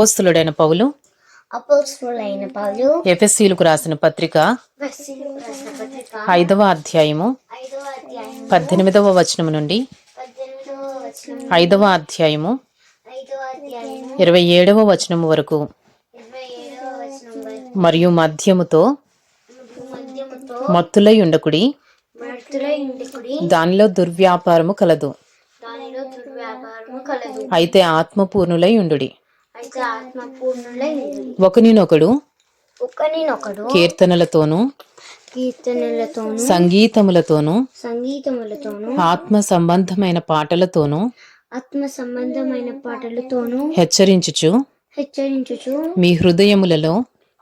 అపోస్తులుడైన పౌలు అపోస్తులైన పౌలు ఎఫెసీలకు రాసిన పత్రిక ఐదవ అధ్యాయము పద్దెనిమిదవ వచనం నుండి ఐదవ అధ్యాయము ఇరవై ఏడవ వచనం వరకు. మరియు మధ్యముతో మధ్యముతో మత్తులై ఉండకుడి మృతుల ఇంటికుడి దానిలో దుర్వ్యాపారము కలదు. దానిలో దుర్వ్యాపారము కలదు. అయితే ఆత్మపూర్ణులై ఉండుడి. అయితే ఆత్మ పూర్ణులై ఉంది ఒకనినొకడు ఒకరినొకడు కీర్తనలతోనూ కీర్తనలతోను సంగీతములతోనూ సంగీతములతోను ఆత్మ సంబంధమైన పాటలతోనూ ఆత్మ సంబంధమైన పాటలతోను హెచ్చరించుచు హెచ్చరించుచు మీ హృదయములలో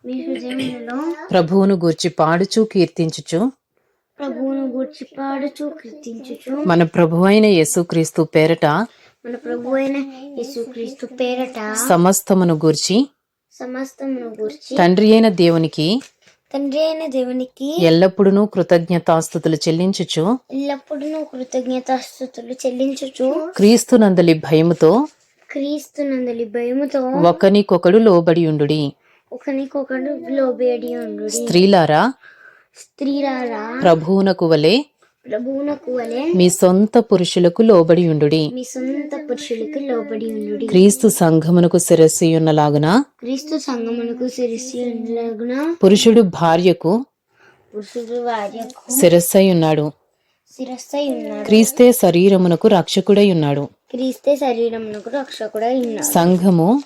మీ హృదయములలో ప్రభువును గూర్చి పాడుచు కీర్తించుచు ప్రభువును గూర్చి పాడుచు కీర్తించుచు మన ప్రభువైన యేసుక్రీస్తు పేరట మన ప్రభు అయిన యేసుక్రీస్తు పేరట సమస్తమును గూర్చి సమస్తమును గూర్చి తండ్రి అయిన దేవునికి తండ్రి అయిన దేవునికి ఎల్లప్పుడూ కృతజ్ఞతాస్థుతులు చెల్లించుచు ఎల్లప్పుడూ కృతజ్ఞతాస్థుతులు చెల్లించుచు క్రీస్తు నందలి భయముతో క్రీస్తు నందలి భయముతో ఒకనికొకడు లోబడి ఉండుడి. ఒకనికొకడు లోబేడి ఉండు స్త్రీలారా స్త్రీలారా ప్రభువునకు వలె ప్రభువునకు వలె మీ సొంత పురుషులకు లోబడి ఉండుడి. మీ సొంత పురుషులకు లోబడి ఉండు క్రీస్తు సంఘమునకు శిరస్సు ఉన్నలాగున క్రీస్తు సంగమునకు శిరస్సు పురుషుడు భార్యకు పురుషుడు శిరస్సై ఉన్నాడు. శిరస్సై ఉన్నాడు. క్రీస్తే శరీరమునకు రక్షకుడై ఉన్నాడు. క్రీస్తే శరీరమునకు రక్షకుడై ఉన్నాడు. సంఘము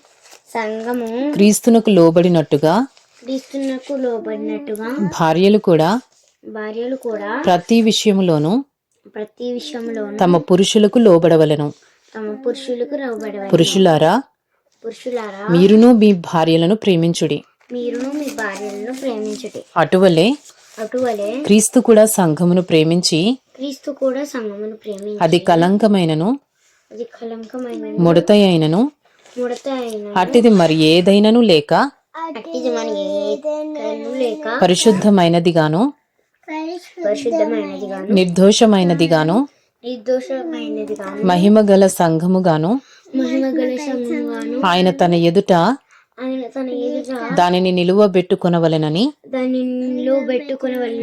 సంఘము క్రీస్తునకు లోబడినట్టుగా క్రీస్తునకు లోబడినట్టుగా భార్యలు కూడా భార్యలు కూడా ప్రతి విషయములోనూ ప్రతి విషయంలోనూ తమ పురుషులకు లోబడవలను. తమ పురుషులకు లోబడవాలి పురుషులారా పురుషులారా మీరును మీ భార్యలను ప్రేమించుడి. మీరును మీ భార్యలను ప్రేమించుడి. అటువలే అటువలే క్రీస్తు కూడా సంఘమును ప్రేమించి క్రీస్తు కూడా సంఘమును ప్రేమించి అది కలంకమైనను అది కలంకమైన ముడత అయినను ముడత అయిన అట్టిది మరి ఏదైనను లేక అట్టిది మన ఏ కన్ను లేక పరిశుద్ధమైనదిగాను నిర్దోషమైనది గాను నిర్దోషమైనది గాను మహిమ గల సంఘముగాను. మహిమ గల సంఘం గాను ఆయన తన ఎదుట దానిని నిలువబెట్టుకొనవలెనని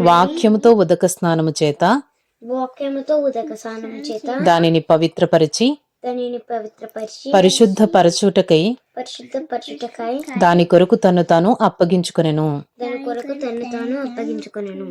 వాక్యముతో ఉదక స్నానము చేత వాక్యముతో ఉదక స్నానం చేత దానిని పవిత్రపరిచి దానిని పవిత్రపరిచి పరిశుద్ధ పరచుటకై పరిశుద్ధ పరచుటకై దాని కొరకు తను తాను అప్పగించుకొనెను. దాని కొరకు తను తాను అప్పగించుకొనెను.